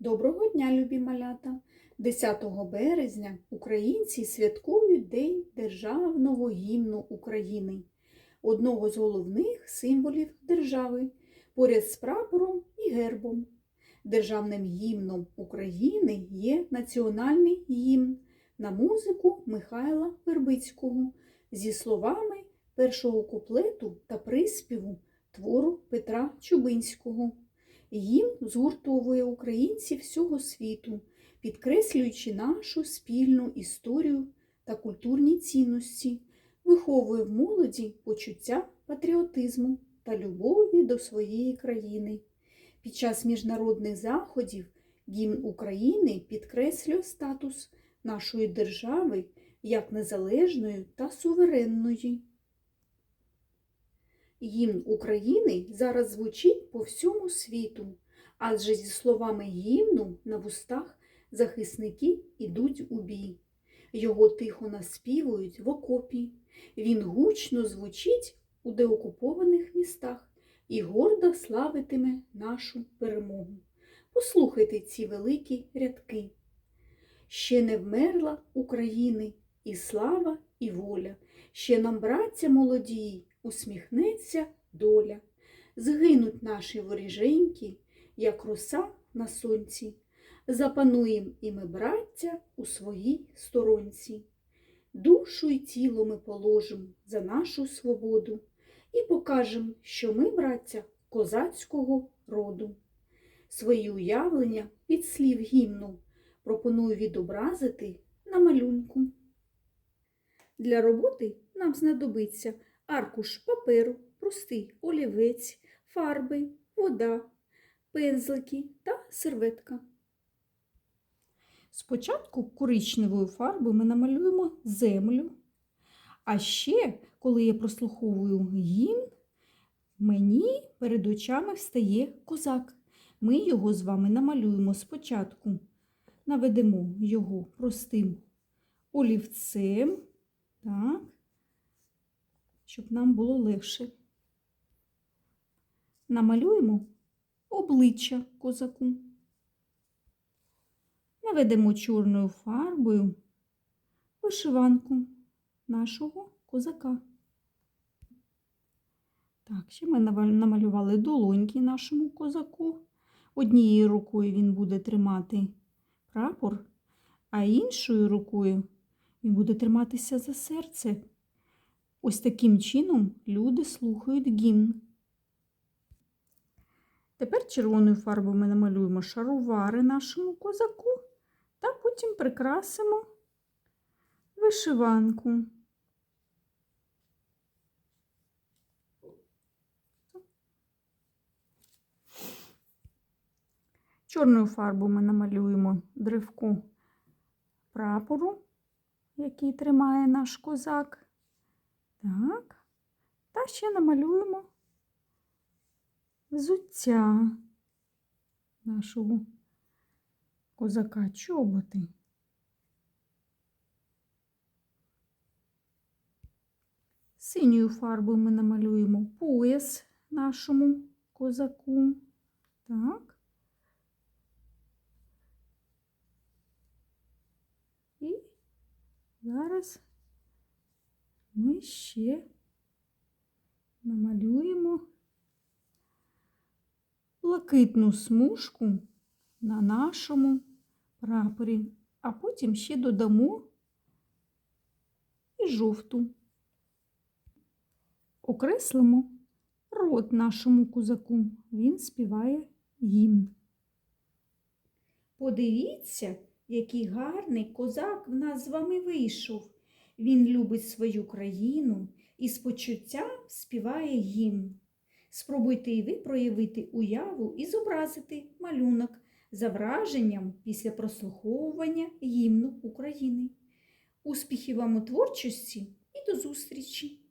Доброго дня, любі малята! 10 березня українці святкують День Державного гімну України, одного з головних символів держави, поряд з прапором і гербом. Державним гімном України є національний гімн на музику Михайла Вербицького зі словами першого куплету та приспіву твору Петра Чубинського. Гімн згуртовує українців всього світу, підкреслюючи нашу спільну історію та культурні цінності, виховує в молоді почуття патріотизму та любові до своєї країни. Під час міжнародних заходів гімн України підкреслює статус нашої держави як незалежної та суверенної. Гімн України зараз звучить по всьому світу, адже зі словами гімну на вустах захисники ідуть у бій. Його тихо наспівують в окопі. Він гучно звучить у деокупованих містах і гордо славитиме нашу перемогу. Послухайте ці великі рядки. Ще не вмерла України і слава, і воля, ще нам, браття молодії, усміхнеться доля. Згинуть наші воріженьки, як роса на сонці. Запануєм і ми, браття, у своїй сторонці. Душу й тіло ми положим за нашу свободу і покажем, що ми, браття, козацького роду. Свої уявлення від слів гімну пропоную відобразити на малюнку. Для роботи нам знадобиться аркуш паперу, простий олівець, фарби, вода, пензлики та серветка. Спочатку коричневою фарбою ми намалюємо землю. А ще, коли я прослуховую гімн, мені перед очами встає козак. Ми його з вами намалюємо спочатку. Наведемо його простим олівцем, так, щоб нам було легше. Намалюємо обличчя козаку. Наведемо чорною фарбою вишиванку нашого козака. Так, ще ми намалювали долоньки нашому козаку. Однією рукою він буде тримати прапор, а іншою рукою він буде триматися за серце. Ось таким чином люди слухають гімн. Тепер червоною фарбою ми намалюємо шаровари нашому козаку та потім прикрасимо вишиванку. Чорною фарбою ми намалюємо древко прапору, який тримає наш козак. Так. Та ще намалюємо взуття нашого козака чоботи. Синьою фарбою ми намалюємо пояс нашому козаку. Так. І зараз ми ще намалюємо блакитну смужку на нашому прапорі, а потім ще додамо і жовту. Окреслимо рот нашому козаку. Він співає гімн. Подивіться, який гарний козак в нас з вами вийшов. Він любить свою країну і з почуття співає гімн. Спробуйте і ви проявити уяву і зобразити малюнок за враженням після прослуховування гімну України. Успіхів вам у творчості і до зустрічі!